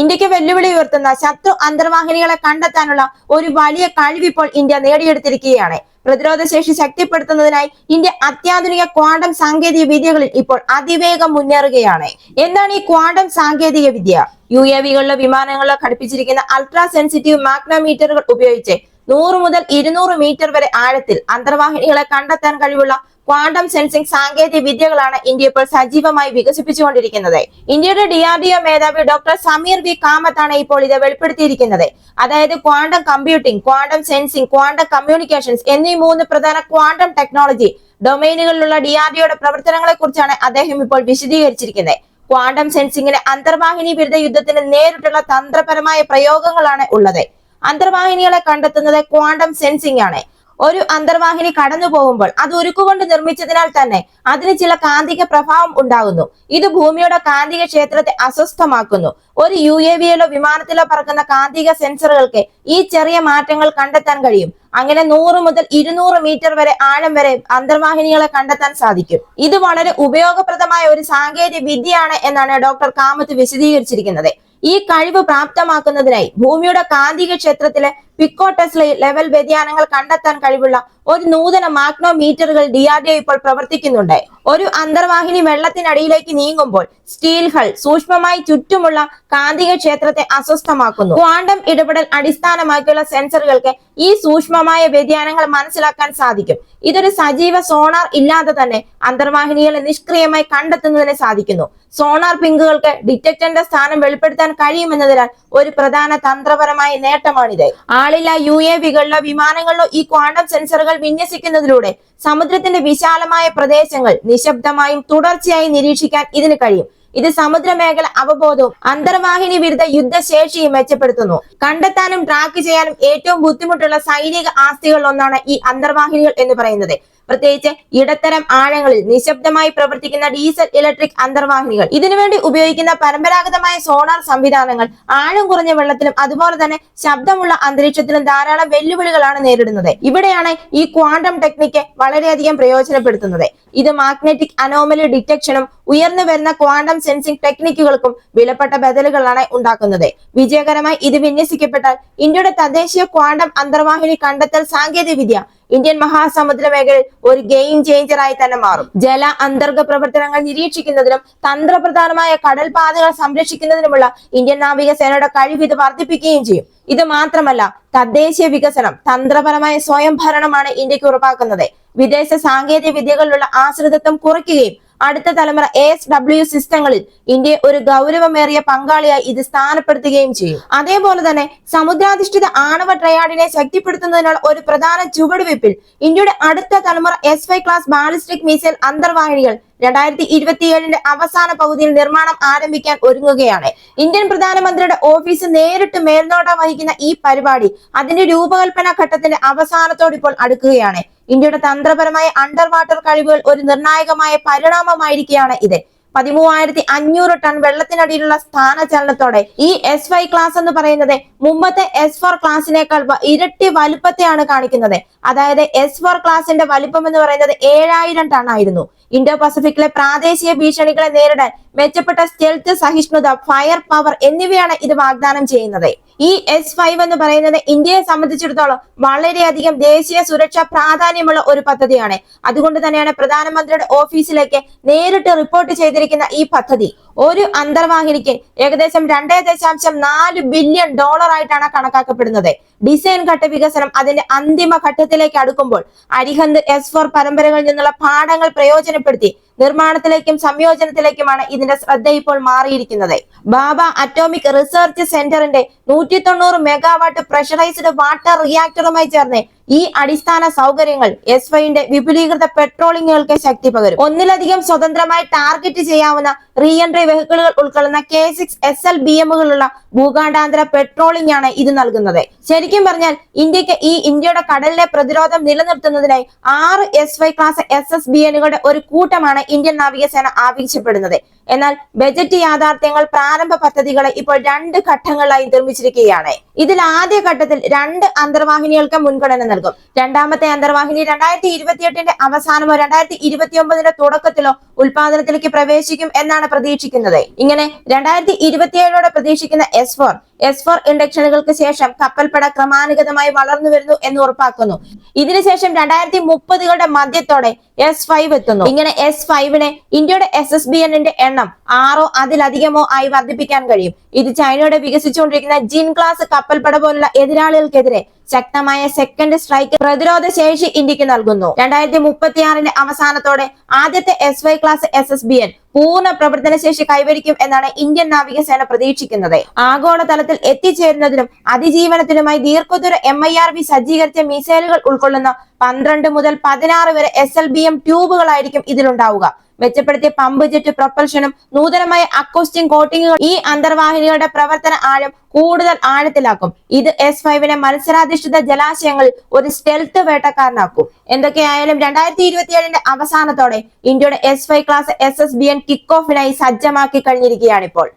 ഇന്ത്യയ്ക്ക് വെല്ലുവിളി ഉയർത്തുന്ന ശത്രു അന്തർവാഹിനികളെ കണ്ടെത്താനുള്ള ഒരു വലിയ കഴിവിപ്പോൾ ഇന്ത്യ നേടിയെടുത്തിരിക്കുകയാണ്. പ്രതിരോധ ശേഷി ശക്തിപ്പെടുത്തുന്നതിനായി ഇന്ത്യ അത്യാധുനിക ക്വാണ്ടം സാങ്കേതിക വിദ്യകളിൽ ഇപ്പോൾ അതിവേഗം മുന്നേറുകയാണ്. എന്താണ് ഈ ക്വാണ്ടം സാങ്കേതിക വിദ്യ? യു എ വികളിലെ വിമാനങ്ങളിലോ ഘടിപ്പിച്ചിരിക്കുന്ന അൾട്രാ സെൻസിറ്റീവ് മാഗ്നോമീറ്ററുകൾ ഉപയോഗിച്ച് നൂറ് മുതൽ ഇരുന്നൂറ് മീറ്റർ വരെ ആഴത്തിൽ അന്തർവാഹിനികളെ കണ്ടെത്താൻ കഴിവുള്ള ക്വാണ്ടം സെൻസിംഗ് സാങ്കേതിക വിദ്യകളാണ് ഇന്ത്യ ഇപ്പോൾ സജീവമായി വികസിപ്പിച്ചുകൊണ്ടിരിക്കുന്നത്. ഇന്ത്യയുടെ ഡി ആർ ഡി ഒ മേധാവി ഡോക്ടർ സമീർ വി കാമത്താണ് ഇപ്പോൾ ഇത് വെളിപ്പെടുത്തിയിരിക്കുന്നത്. അതായത് quantum computing quantum sensing quantum communications എന്നീ മൂന്ന് പ്രധാന ക്വാണ്ടം ടെക്നോളജി ഡൊമൈനുകളിലുള്ള ഡി ആർ ഡി ഒയുടെ പ്രവർത്തനങ്ങളെ കുറിച്ചാണ് അദ്ദേഹം ഇപ്പോൾ വിശദീകരിച്ചിരിക്കുന്നത്. ക്വാണ്ടം സെൻസിംഗിന് അന്തർവാഹിനി വിരുദ്ധ യുദ്ധത്തിന് നേരിട്ടുള്ള തന്ത്രപരമായ പ്രയോഗങ്ങളാണ് ഉള്ളത്. അന്തർവാഹിനികളെ കണ്ടെത്തുന്നത് ക്വാണ്ടം സെൻസിംഗ് ആണ്. ഒരു അന്തർവാഹിനി കടന്നു പോകുമ്പോൾ അത് ഉരുക്കുകൊണ്ട് നിർമ്മിച്ചതിനാൽ തന്നെ അതിന് ചില കാന്തിക പ്രഭാവം ഉണ്ടാകുന്നു. ഇത് ഭൂമിയുടെ കാന്തിക ക്ഷേത്രത്തെ അസ്വസ്ഥമാക്കുന്നു. ഒരു യു എ വിയിലോ വിമാനത്തിലോ പറക്കുന്ന കാന്തിക സെൻസറുകൾക്ക് ഈ ചെറിയ മാറ്റങ്ങൾ കണ്ടെത്താൻ കഴിയും. അങ്ങനെ നൂറ് മുതൽ ഇരുന്നൂറ് മീറ്റർ വരെ ആഴം വരെ അന്തർവാഹിനികളെ കണ്ടെത്താൻ സാധിക്കും. ഇത് വളരെ ഉപയോഗപ്രദമായ ഒരു സാങ്കേതിക വിദ്യയാണ് എന്നാണ് ഡോക്ടർ കാമത്ത് വിശദീകരിച്ചിരിക്കുന്നത്. ഈ കഴിവ് പ്രാപ്തമാക്കുന്നതിനായി ഭൂമിയുടെ കാന്തിക ക്ഷേത്രത്തിലെ പിക്കോ ടെസ്ല ലെവൽ വ്യതിയാനങ്ങൾ കണ്ടെത്താൻ കഴിവുള്ള ഒരു നൂതന മാഗ്നോമീറ്ററുകൾ ഡി ഇപ്പോൾ പ്രവർത്തിക്കുന്നുണ്ട്. ഒരു അന്തർവാഹിനി വെള്ളത്തിനടിയിലേക്ക് നീങ്ങുമ്പോൾ സ്റ്റീൽ ഹൾ സൂക്ഷ്മമായി ചുറ്റുമുള്ള കാന്തിക ക്ഷേത്രത്തെ അസ്വസ്ഥമാക്കുന്നു. ക്വാണ്ടം ഇടപെടൽ അടിസ്ഥാനമാക്കിയുള്ള സെൻസറുകൾക്ക് ഈ സൂക്ഷ്മമായ വ്യതിയാനങ്ങൾ മനസ്സിലാക്കാൻ സാധിക്കും. ഇതൊരു സജീവ സോണാർ ഇല്ലാതെ തന്നെ അന്തർവാഹിനികളെ നിഷ്ക്രിയമായി കണ്ടെത്തുന്നതിന് സാധിക്കുന്നു. സോണാർ പിങ്കുകൾക്ക് ഡിറ്റക്ടറിന്റെ സ്ഥാനം വെളിപ്പെടുത്താൻ കഴിയുമെന്നതിനാൽ ഒരു പ്രധാന തന്ത്രപരമായ നേട്ടമാണിത്. ആളില്ല യു എ വികളിലോ വിമാനങ്ങളിലോ ഈ ക്വാണ്ടം സെൻസറുകൾ വിന്യസിക്കുന്നതിലൂടെ സമുദ്രത്തിന്റെ വിശാലമായ പ്രദേശങ്ങൾ നിശബ്ദമായും തുടർച്ചയായും നിരീക്ഷിക്കാൻ ഇതിന് കഴിയും. ഇത് സമുദ്രമേഖല അവബോധവും അന്തർവാഹിനി വിരുദ്ധ യുദ്ധശേഷിയും മെച്ചപ്പെടുത്തുന്നു. കണ്ടെത്താനും ട്രാക്ക് ചെയ്യാനും ഏറ്റവും ബുദ്ധിമുട്ടുള്ള സൈനിക ആസ്തികളിൽ ഒന്നാണ് ഈ അന്തർവാഹിനികൾ എന്ന് പറയുന്നത്. പ്രത്യേകിച്ച് ഇടത്തരം ആഴങ്ങളിൽ നിശബ്ദമായി പ്രവർത്തിക്കുന്ന ഡീസൽ ഇലക്ട്രിക് അന്തർവാഹിനികൾ. ഇതിനുവേണ്ടി ഉപയോഗിക്കുന്ന പരമ്പരാഗതമായ സോണാർ സംവിധാനങ്ങൾ ആഴം കുറഞ്ഞ വെള്ളത്തിലും അതുപോലെ തന്നെ ശബ്ദമുള്ള അന്തരീക്ഷത്തിലും ധാരാളം വെല്ലുവിളികളാണ് നേരിടുന്നത്. ഇവിടെയാണ് ഈ ക്വാണ്ടം ടെക്നിക്ക് വളരെയധികം പ്രയോജനപ്പെടുത്തുന്നത്. ഇത് മാഗ്നറ്റിക് അനോമലി ഡിറ്റക്ഷനും ഉയർന്നു വരുന്ന ക്വാണ്ടം സെൻസിംഗ് ടെക്നിക്കുകൾക്കും വിലപ്പെട്ട ബദലുകളാണ് ഉണ്ടാക്കുന്നത്. വിജയകരമായി ഇത് വിന്യസിക്കപ്പെട്ടാൽ ഇന്ത്യയുടെ തദ്ദേശീയ ക്വാണ്ടം അന്തർവാഹിനി കണ്ടെത്തൽ സാങ്കേതിക വിദ്യ ഇന്ത്യൻ മഹാസമുദ്ര മേഖലയിൽ ഒരു ഗെയിം ചേഞ്ചറായി തന്നെ മാറും. ജല അന്തർഗ പ്രവർത്തനങ്ങൾ നിരീക്ഷിക്കുന്നതിനും തന്ത്രപ്രധാനമായ കടൽപാതകൾ സംരക്ഷിക്കുന്നതിനുമുള്ള ഇന്ത്യൻ നാവികസേനയുടെ കഴിവ് ഇത് വർദ്ധിപ്പിക്കുകയും ചെയ്യും. ഇത് മാത്രമല്ല തദ്ദേശീയ വികസനം തന്ത്രപരമായ സ്വയം ഭരണമാണ് ഇന്ത്യയ്ക്ക് ഉറപ്പാക്കുന്നത്. വിദേശ സാങ്കേതിക വിദ്യകളിലുള്ള ആശ്രിതത്വം കുറയ്ക്കുകയും അടുത്ത തലമുറ എ എസ് ഡബ്ല്യു സിസ്റ്റങ്ങളിൽ ഇന്ത്യ ഒരു ഗൗരവമേറിയ പങ്കാളിയായി ഇത് സ്ഥാനപ്പെടുത്തുകയും ചെയ്യും. അതേപോലെ തന്നെ സമുദ്രാധിഷ്ഠിത ആണവ ട്രയാഡിനെ ശക്തിപ്പെടുത്തുന്നതിനുള്ള ഒരു പ്രധാന ചുവടുവയ്പിൽ ഇന്ത്യയുടെ അടുത്ത തലമുറ S five class ballistic missile അന്തർവാഹിനികൾ രണ്ടായിരത്തി ഇരുപത്തിയേഴിന്റെ അവസാന പകുതിയിൽ നിർമ്മാണം ആരംഭിക്കാൻ ഒരുങ്ങുകയാണ്. ഇന്ത്യൻ പ്രധാനമന്ത്രിയുടെ ഓഫീസ് നേരിട്ട് മേൽനോട്ടം വഹിക്കുന്ന ഈ പരിപാടി അതിന്റെ രൂപകൽപ്പന ഘട്ടത്തിന്റെ അവസാനത്തോട് ഇപ്പോൾ അടുക്കുകയാണ്. ഇന്ത്യയുടെ തന്ത്രപരമായ അണ്ടർ വാട്ടർ കഴിവുകൾ ഒരു നിർണായകമായ പരിണാമമായിരിക്കുകയാണ് ഇത്. പതിമൂവായിരത്തി അഞ്ഞൂറ് ടൺ വെള്ളത്തിനടിയിലുള്ള സ്ഥാനചലനത്തോടെ ഈ എസ് ഫൈവ് ക്ലാസ് എന്ന് പറയുന്നത് മുമ്പത്തെ എസ് ഫോർ ക്ലാസിനേക്കാൾ ഇരട്ടി വലുപ്പത്തെയാണ് കാണിക്കുന്നത്. അതായത് എസ് ഫോർ ക്ലാസിന്റെ വലുപ്പം എന്ന് പറയുന്നത് ഏഴായിരം ടൺ ആയിരുന്നു. ഇന്തോ പസഫിക്കിലെ പ്രാദേശിക ഭീഷണികളെ നേരിടാൻ മെച്ചപ്പെട്ട സ്റ്റെൽത്ത് സഹിഷ്ണുത ഫയർ പവർ എന്നിവയാണ് ഇത് വാഗ്ദാനം ചെയ്യുന്നത്. ഈ എസ് ഫൈവ് എന്ന് പറയുന്നത് ഇന്ത്യയെ സംബന്ധിച്ചിടത്തോളം വളരെയധികം ദേശീയ സുരക്ഷാ പ്രാധാന്യമുള്ള ഒരു പദ്ധതിയാണ്. അതുകൊണ്ട് തന്നെയാണ് പ്രധാനമന്ത്രിയുടെ ഓഫീസിലേക്ക് നേരിട്ട് റിപ്പോർട്ട് ചെയ്തിരിക്കുന്ന ഈ പദ്ധതി. ഒരു അന്തർവാഹിനിക്ക് ഏകദേശം രണ്ടേ ദശാംശം നാല് ബില്യൺ ഡോളർ ആയിട്ടാണ് കണക്കാക്കപ്പെടുന്നത്. ഡിസൈൻ ഘട്ട വികസനം അതിന്റെ അന്തിമ ഘട്ടത്തിലേക്ക് അടുക്കുമ്പോൾ അരിഹന്ത് എസ് ഫോർ പരമ്പരകളിൽ നിന്നുള്ള പാഠങ്ങൾ പ്രയോജനപ്പെടുത്തി നിർമ്മാണത്തിലേക്കും സംയോജനത്തിലേക്കുമാണ് ഇതിന്റെ ശ്രദ്ധ ഇപ്പോൾ മാറിയിരിക്കുന്നത്. ബാബ അറ്റോമിക് റിസർച്ച് സെന്ററിന്റെ നൂറ്റി തൊണ്ണൂറ് മെഗാവാട്ട് പ്രഷറൈസ്ഡ് വാട്ടർ റിയാക്ടറുമായി ചേർന്ന് ഈ അടിസ്ഥാന സൗകര്യങ്ങൾ എസ് വൈന്റെ വിപുലീകൃത പെട്രോളിങ്ങുകൾക്ക് ശക്തി പകരും. ഒന്നിലധികം സ്വതന്ത്രമായി ടാർഗറ്റ് ചെയ്യാവുന്ന റീ എൻട്രി വെഹിക്കിളുകൾ ഉൾക്കൊള്ളുന്ന K six S L B എമ്മുകളുള്ള ഭൂഖണ്ഡാന്തര പെട്രോളിംഗ് ആണ് ഇത് നൽകുന്നത്. ശരിക്കും പറഞ്ഞാൽ ഇന്ത്യയ്ക്ക് ഈ ഇന്ത്യയുടെ കടലിലെ പ്രതിരോധം നിലനിർത്തുന്നതിനായി ആറ് S Y class S S B എനുകളുടെ ഒരു കൂട്ടമാണ് ഇന്ത്യൻ നാവികസേന ആവശ്യപ്പെടുന്നത്. എന്നാൽ ബജറ്റ് യാഥാർത്ഥ്യങ്ങൾ പ്രാരംഭ പദ്ധതികളെ ഇപ്പോൾ രണ്ട് ഘട്ടങ്ങളിലായി നിർമ്മിച്ചിരിക്കുകയാണ്. ഇതിൽ ആദ്യ ഘട്ടത്തിൽ രണ്ട് അന്തർവാഹിനികൾക്ക് മുൻഗണന നൽകും. രണ്ടാമത്തെ അന്തർവാഹിനി രണ്ടായിരത്തി ഇരുപത്തിയെട്ടിന്റെ അവസാനമോ രണ്ടായിരത്തി ഇരുപത്തി ഒമ്പതിന്റെ തുടക്കത്തിലോ ഉൽപാദനത്തിലേക്ക് പ്രവേശിക്കും എന്നാണ് പ്രതീക്ഷിക്കുന്നത്. ഇങ്ങനെ രണ്ടായിരത്തി ഇരുപത്തിയേഴോടെ പ്രതീക്ഷിക്കുന്ന എസ് ഫോർ എസ് ഫോർ ഇൻഡക്ഷനുകൾക്ക് ശേഷം കപ്പൽപ്പട ക്രമാനുഗതമായി വളർന്നു വരുന്നു എന്ന് ഉറപ്പാക്കുന്നു. ഇതിനുശേഷം രണ്ടായിരത്തി മുപ്പതുകളുടെ മധ്യത്തോടെ എസ് ഫൈവ് എത്തുന്നു. ഇങ്ങനെ എസ് ഫൈവിനെ ഇന്ത്യയുടെ എസ് എസ് ബി എന്നിന്റെ എണ്ണം ആറോ അതിലധികമോ ആയി വർദ്ധിപ്പിക്കാൻ കഴിയും. ഇത് ചൈനയുടെ വികസിച്ചുകൊണ്ടിരിക്കുന്ന ജിൻ ക്ലാസ് കപ്പൽപ്പട പോലുള്ള എതിരാളികൾക്കെതിരെ ശക്തമായ സെക്കൻഡ് സ്ട്രൈക്ക് പ്രതിരോധ ശേഷി ഇന്ത്യയ്ക്ക് നൽകുന്നു. രണ്ടായിരത്തി മുപ്പത്തിയാറിന്റെ അവസാനത്തോടെ ആദ്യത്തെ S Y class S S B N പൂർണ പ്രവർത്തന ശേഷി കൈവരിക്കും എന്നാണ് ഇന്ത്യൻ നാവികസേന പ്രതീക്ഷിക്കുന്നത്. ആഗോളതലത്തിൽ എത്തിച്ചേരുന്നതിനും അതിജീവനത്തിനുമായി ദീർഘദൂര എം ഐ ആർ വി സജ്ജീകരിച്ച മിസൈലുകൾ ഉൾക്കൊള്ളുന്ന പന്ത്രണ്ട് മുതൽ പതിനാറ് വരെ എസ് എൽ ബി എം ട്യൂബുകളായിരിക്കും ഇതിലുണ്ടാവുക. മെച്ചപ്പെടുത്തിയ പമ്പ് ജെറ്റ് പ്രൊപ്പൽഷനും നൂതനമായ അക്കോസ്റ്റിംഗ് കോട്ടിങ്ങുകൾ ഈ അന്തർവാഹിനികളുടെ പ്രവർത്തന ആഴം കൂടുതൽ ആഴത്തിലാക്കും. ഇത് എസ് ഫൈവിനെ മത്സരാധിഷ്ഠിത ജലാശയങ്ങളിൽ ഒരു സ്റ്റെൽത്ത് വേട്ടക്കാരനാക്കും. എന്തൊക്കെയായാലും രണ്ടായിരത്തി ഇരുപത്തിയേഴിന്റെ അവസാനത്തോടെ ഇന്ത്യയുടെ S five class S S B N kick ഓഫിനായി സജ്ജമാക്കി കഴിഞ്ഞിരിക്കുകയാണിപ്പോൾ.